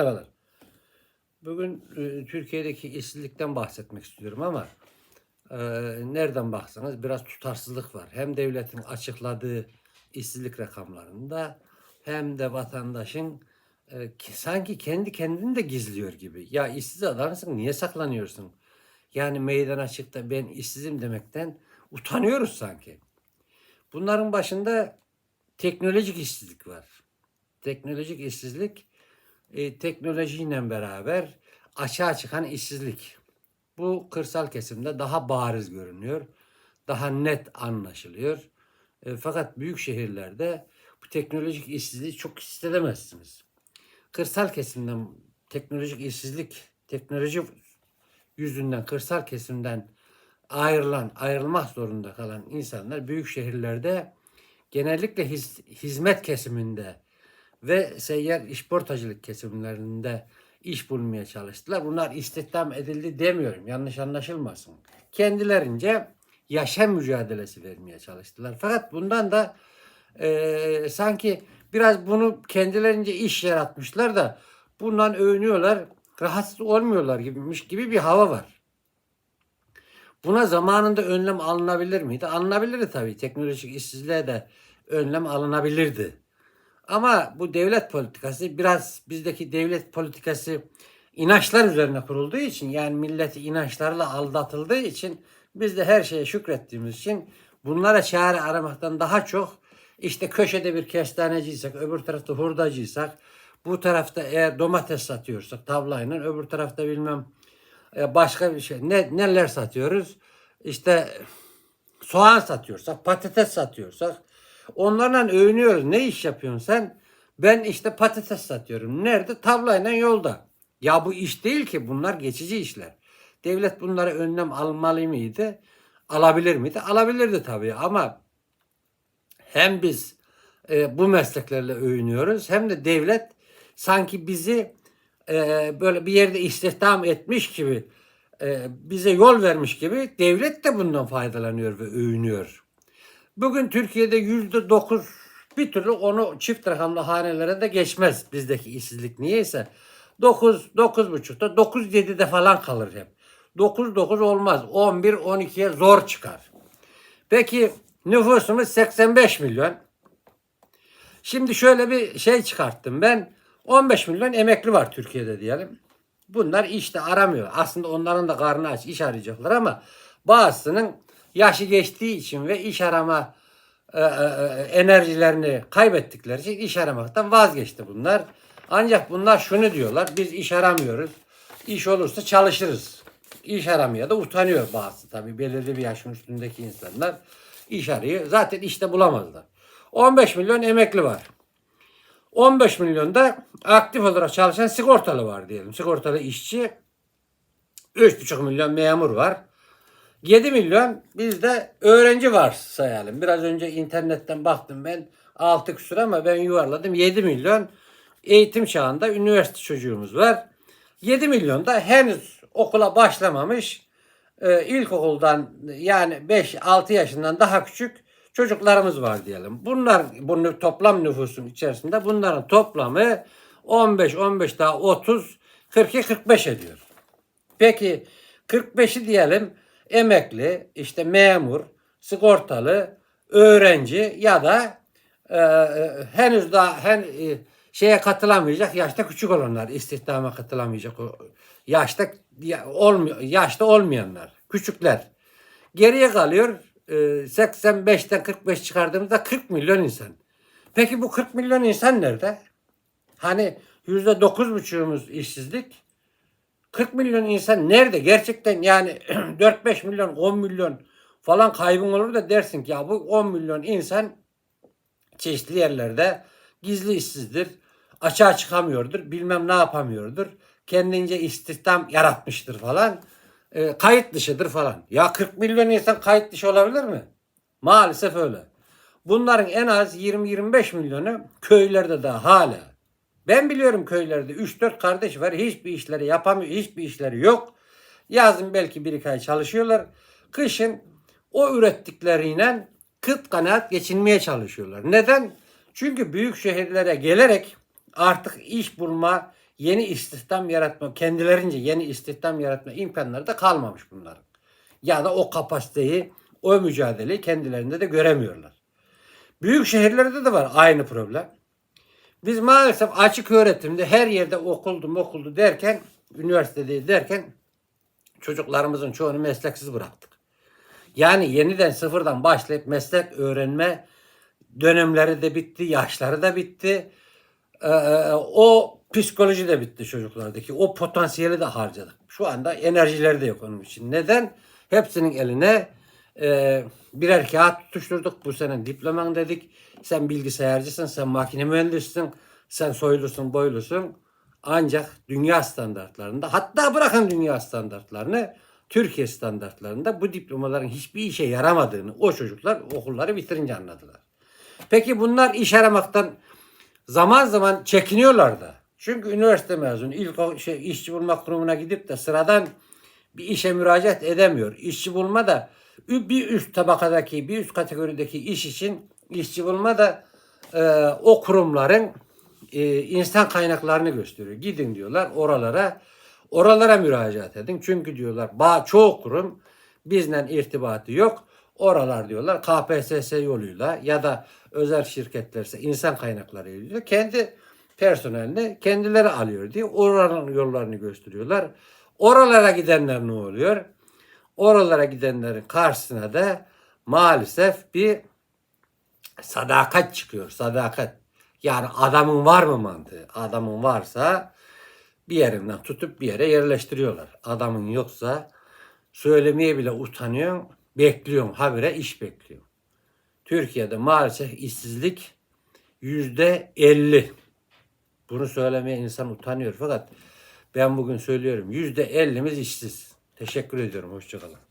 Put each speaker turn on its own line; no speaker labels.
Merhabalar. Bugün e, Türkiye'deki işsizlikten bahsetmek istiyorum ama e, nereden baksanız biraz tutarsızlık var. Hem devletin açıkladığı işsizlik rakamlarında hem de vatandaşın e, ki- sanki kendi kendini de gizliyor gibi. Ya işsiz adamsın niye saklanıyorsun? Yani meydana çık da ben işsizim demekten utanıyoruz sanki. Bunların başında teknolojik işsizlik var. Teknolojik işsizlik e, teknolojiyle beraber açığa çıkan işsizlik. Bu kırsal kesimde daha bariz görünüyor. Daha net anlaşılıyor. E, fakat büyük şehirlerde bu teknolojik işsizliği çok hissedemezsiniz. Kırsal kesimden teknolojik işsizlik, teknoloji yüzünden kırsal kesimden ayrılan, ayrılmak zorunda kalan insanlar büyük şehirlerde genellikle hiz- hizmet kesiminde ve seyyar işportacılık kesimlerinde iş bulmaya çalıştılar. Bunlar istihdam edildi demiyorum. Yanlış anlaşılmasın. Kendilerince yaşam mücadelesi vermeye çalıştılar. Fakat bundan da eee, sanki biraz bunu kendilerince iş yaratmışlar da bundan övünüyorlar. Rahatsız olmuyorlar gibiymiş gibi bir hava var. Buna zamanında önlem alınabilir miydi? Alınabilirdi tabii. Teknolojik işsizliğe de önlem alınabilirdi. Ama bu devlet politikası biraz bizdeki devlet politikası inançlar üzerine kurulduğu için yani milleti inançlarla aldatıldığı için biz de her şeye şükrettiğimiz için bunlara çare aramaktan daha çok işte köşede bir kestaneciysek, öbür tarafta hurdacıysak, bu tarafta eğer domates satıyorsak tavlayla, öbür tarafta bilmem e, başka bir şey ne neler satıyoruz? İşte soğan satıyorsak, patates satıyorsak onlarla övünüyoruz. Ne iş yapıyorsun sen? Ben işte patates satıyorum. Nerede? Tavlayla yolda. Ya bu iş değil ki. Bunlar geçici işler. Devlet bunlara önlem almalı mıydı? Alabilir miydi? Alabilirdi tabii ama hem biz e, bu mesleklerle övünüyoruz hem de devlet sanki bizi e, böyle bir yerde istihdam etmiş gibi e, bize yol vermiş gibi devlet de bundan faydalanıyor ve övünüyor. Bugün Türkiye'de yüzde dokuz bir türlü onu çift rakamlı hanelere de geçmez bizdeki işsizlik niyeyse. 9, 9,5'da 9, 7'de falan kalır hep. 9, 9 olmaz. 11, 12'ye zor çıkar. Peki nüfusumuz 85 milyon. Şimdi şöyle bir şey çıkarttım ben. 15 milyon emekli var Türkiye'de diyelim. Bunlar işte aramıyor. Aslında onların da karnı aç iş arayacaklar ama bazısının yaşı geçtiği için ve iş arama e, e, e, enerjilerini kaybettikleri için iş aramaktan vazgeçti bunlar. Ancak bunlar şunu diyorlar. Biz iş aramıyoruz. İş olursa çalışırız. İş aramaya da utanıyor bazı tabii belirli bir yaşın üstündeki insanlar iş arıyor. Zaten işte bulamazlar. 15 milyon emekli var. 15 milyonda aktif olarak çalışan sigortalı var diyelim. Sigortalı işçi 3,5 milyon memur var. 7 milyon bizde öğrenci var sayalım. Biraz önce internetten baktım ben 6 küsur ama ben yuvarladım. 7 milyon eğitim çağında üniversite çocuğumuz var. 7 milyon da henüz okula başlamamış e, ilkokuldan yani 5-6 yaşından daha küçük çocuklarımız var diyelim. Bunlar bunu toplam nüfusun içerisinde bunların toplamı 15 15 daha 30 42 45 ediyor. Peki 45'i diyelim emekli, işte memur, sigortalı, öğrenci ya da e, e, henüz daha hen, e, şeye katılamayacak yaşta küçük olanlar istihdama katılamayacak yaşta ya, olmuyor yaşta olmayanlar küçükler geriye kalıyor e, 85'ten 45 çıkardığımızda 40 milyon insan. Peki bu 40 milyon insan nerede? Hani yüzde dokuz buçuğumuz işsizlik. 40 milyon insan nerede? Gerçekten yani 4-5 milyon, 10 milyon falan kaybın olur da dersin ki ya bu 10 milyon insan çeşitli yerlerde gizli işsizdir. Açığa çıkamıyordur. Bilmem ne yapamıyordur. Kendince istihdam yaratmıştır falan. E, kayıt dışıdır falan. Ya 40 milyon insan kayıt dışı olabilir mi? Maalesef öyle. Bunların en az 20-25 milyonu köylerde daha hala. Ben biliyorum köylerde 3-4 kardeş var. Hiçbir işleri yapamıyor. Hiçbir işleri yok. Yazın belki bir iki ay çalışıyorlar. Kışın o ürettikleriyle kıt kanaat geçinmeye çalışıyorlar. Neden? Çünkü büyük şehirlere gelerek artık iş bulma yeni istihdam yaratma, kendilerince yeni istihdam yaratma imkanları da kalmamış bunların. Ya da o kapasiteyi, o mücadeleyi kendilerinde de göremiyorlar. Büyük şehirlerde de var aynı problem. Biz maalesef açık öğretimde her yerde okuldu okuldu derken, üniversitede derken çocuklarımızın çoğunu mesleksiz bıraktık. Yani yeniden sıfırdan başlayıp meslek öğrenme dönemleri de bitti, yaşları da bitti. Ee, o psikoloji de bitti çocuklardaki. O potansiyeli de harcadık. Şu anda enerjileri de yok onun için. Neden? Hepsinin eline e, birer kağıt tutuşturduk. Bu senin diploman dedik. Sen bilgisayarcısın, sen makine mühendisisin, sen soylusun, boylusun. Ancak dünya standartlarında hatta bırakın dünya standartlarını Türkiye standartlarında bu diplomaların hiçbir işe yaramadığını o çocuklar okulları bitirince anladılar. Peki bunlar iş aramaktan zaman zaman çekiniyorlar da. Çünkü üniversite mezunu ilk şey işçi bulma kurumuna gidip de sıradan bir işe müracaat edemiyor. İşçi bulma da bir üst tabakadaki, bir üst kategorideki iş için işçi bulma da e, o kurumların e, insan kaynaklarını gösteriyor. Gidin diyorlar oralara, oralara müracaat edin. Çünkü diyorlar çoğu kurum bizden irtibatı yok. Oralar diyorlar KPSS yoluyla ya da özel şirketlerse insan kaynakları yoluyla kendi personelini kendileri alıyor diye oranın yollarını gösteriyorlar. Oralara gidenler ne oluyor? Oralara gidenlerin karşısına da maalesef bir sadakat çıkıyor. Sadakat. Yani adamın var mı mantığı? Adamın varsa bir yerinden tutup bir yere yerleştiriyorlar. Adamın yoksa söylemeye bile utanıyorsun. Bekliyorsun. Habire iş bekliyor. Türkiye'de maalesef işsizlik yüzde elli. Bunu söylemeye insan utanıyor fakat ben bugün söylüyorum yüzde ellimiz işsiz. Teşekkür ediyorum. Hoşçakalın.